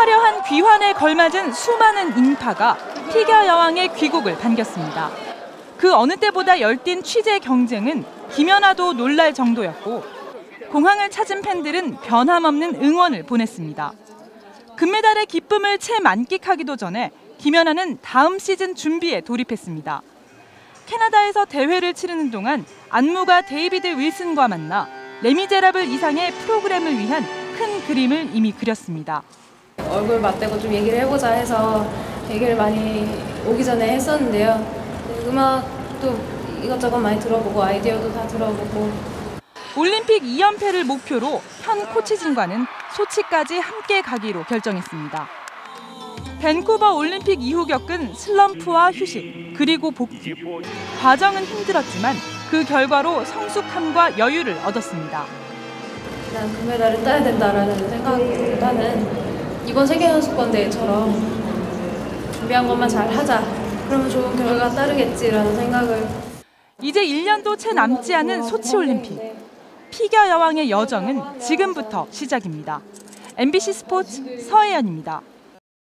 화려한 귀환에 걸맞은 수많은 인파가 피겨 여왕의 귀국을 반겼습니다. 그 어느 때보다 열띤 취재 경쟁은 김연아도 놀랄 정도였고 공항을 찾은 팬들은 변함없는 응원을 보냈습니다. 금메달의 기쁨을 채 만끽하기도 전에 김연아는 다음 시즌 준비에 돌입했습니다. 캐나다에서 대회를 치르는 동안 안무가 데이비드 윌슨과 만나 레미제라블 이상의 프로그램을 위한 큰 그림을 이미 그렸습니다. 얼굴 맞대고 좀 얘기를 해보자 해서 얘기를 많이 오기 전에 했었는데요. 음악도 이것저것 많이 들어보고 아이디어도 다 들어보고 올림픽 2연패를 목표로 현 코치진과는 소치까지 함께 가기로 결정했습니다. 밴쿠버 올림픽 이후 겪은 슬럼프와 휴식, 그리고 복귀. 과정은 힘들었지만 그 결과로 성숙함과 여유를 얻었습니다. 그냥 금메달을 따야 된다라는 생각보다는 이번 세계선수권 대회처럼 준비한 것만 잘 하자. 그러면 좋은 결과 따르겠지라는 생각을 이제 1년도 채 남지 않은 소치 올림픽. 피겨 여왕의 여정은 지금부터 시작입니다. MBC 스포츠 서혜연입니다.